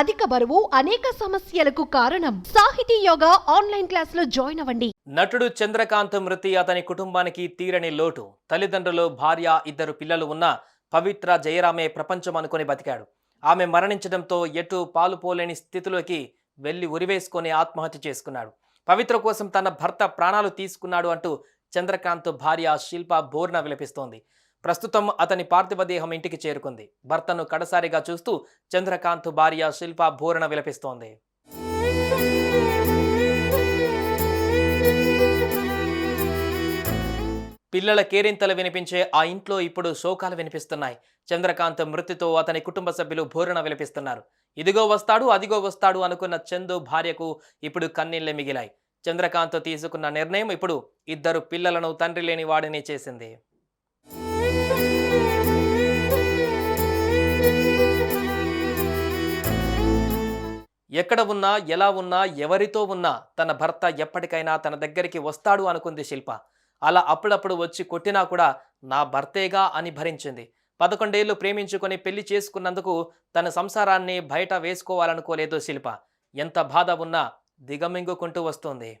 అధిక బరువు అనేక సమస్యలకు కారణం. సాహితీ యోగా ఆన్లైన్ క్లాసులో జాయిన్ అవ్వండి. నటుడు చంద్రకాంత్ మృతి అతని కుటుంబానికి తీరని లోటు. తల్లిదండ్రులు భార్య ఇద్దరు పిల్లలు ఉన్న పవిత్ర జయరామే ప్రపంచం అనుకుని బతికాడు. ఆమె మరణించడంతో ఎటు పాలు పోలేని స్థితిలోకి వెళ్ళి ఉరివేసుకొని ఆత్మహత్య చేసుకున్నాడు. పవిత్ర కోసం తన భర్త ప్రాణాలు తీసుకున్నాడు అంటూ చంద్రకాంత్ భార్య శిల్ప బోర్న విలపిస్తోంది. ప్రస్తుతం అతని పార్థివ దేహం ఇంటికి చేరుకుంది. భర్తను కడసారిగా చూస్తూ చంద్రకాంత్ భార్య శిల్ప బోరణ విలపిస్తోంది. పిల్లల కేరింతలు వినిపించే ఆ ఇంట్లో ఇప్పుడు శోకాలు వినిపిస్తున్నాయి. చంద్రకాంత్ మృతితో అతని కుటుంబ సభ్యులు భోరణ విలపిస్తున్నారు. ఇదిగో వస్తాడు అదిగో వస్తాడు అనుకున్న చందు భార్యకు ఇప్పుడు కన్నీళ్ళే మిగిలాయి. చంద్రకాంత్ తీసుకున్న నిర్ణయం ఇప్పుడు ఇద్దరు పిల్లలను తండ్రి లేని వాడిని చేసింది. ఎక్కడ ఉన్నా ఎలా ఉన్నా ఎవరితో ఉన్నా తన భర్త ఎప్పటికైనా తన దగ్గరికి వస్తాడు అనుకుంది శిల్ప. అలా అప్పుడప్పుడు వచ్చి కొట్టినా కూడా నా భర్తేగా అని భరించింది. పదకొండేళ్ళు ప్రేమించుకొని పెళ్ళి చేసుకున్నందుకు తన సంసారాన్ని బయట వేసుకోవాలనుకోలేదు శిల్ప. ఎంత బాధ ఉన్నా దిగమింగుకుంటూ వస్తుంది.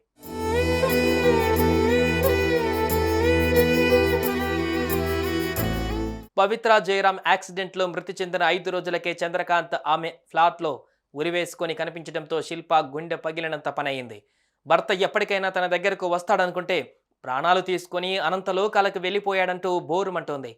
పవిత్ర జయరాం యాక్సిడెంట్లో మృతి చెందిన ఐదు రోజులకే చంద్రకాంత్ ఆమె ఫ్లాట్లో ఉరివేసుకొని కనిపించడంతో శిల్ప గుండె పగిలినంత పనయింది. భర్త ఎప్పటికైనా తన దగ్గరకు వస్తాడనుకుంటే ప్రాణాలు తీసుకొని అనంతలోకాలకు వెళ్ళిపోయాడంటూ బోరుమంటోంది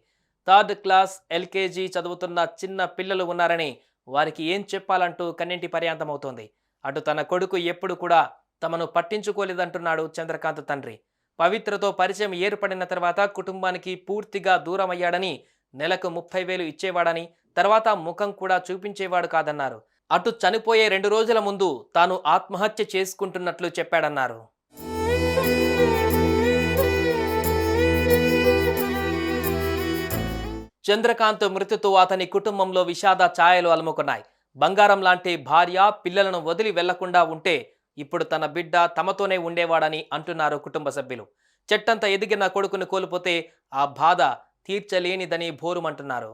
థర్డ్ క్లాస్ ఎల్కేజీ చదువుతున్న చిన్న పిల్లలు ఉన్నారని వారికి ఏం చెప్పాలంటూ కన్నింటి పర్యాంతమవుతోంది. అటు తన కొడుకు ఎప్పుడు కూడా తమను పట్టించుకోలేదంటున్నాడు చంద్రకాంత్ తండ్రి. పవిత్రతో పరిచయం ఏర్పడిన తర్వాత కుటుంబానికి పూర్తిగా దూరమయ్యాడని నెలకు ముప్పై వేలు ఇచ్చేవాడని తర్వాత ముఖం కూడా చూపించేవాడు కాదన్నారు. అటు చనిపోయే రెండు రోజుల ముందు తాను ఆత్మహత్య చేసుకుంటున్నట్లు చెప్పాడన్నారు. చంద్రకాంత్ మృతితో అతని కుటుంబంలో విషాద ఛాయలు అలుముకున్నాయి. బంగారం లాంటి భార్య పిల్లలను వదిలి వెళ్ళకుండా ఉంటే ఇప్పుడు తన బిడ్డ తమతోనే ఉండేవాడని అంటున్నారు కుటుంబ సభ్యులు. చెట్టంత ఎదిగిన కొడుకును కోల్పోతే ఆ బాధ తీర్చలేనిదని భోరుమంటున్నారు.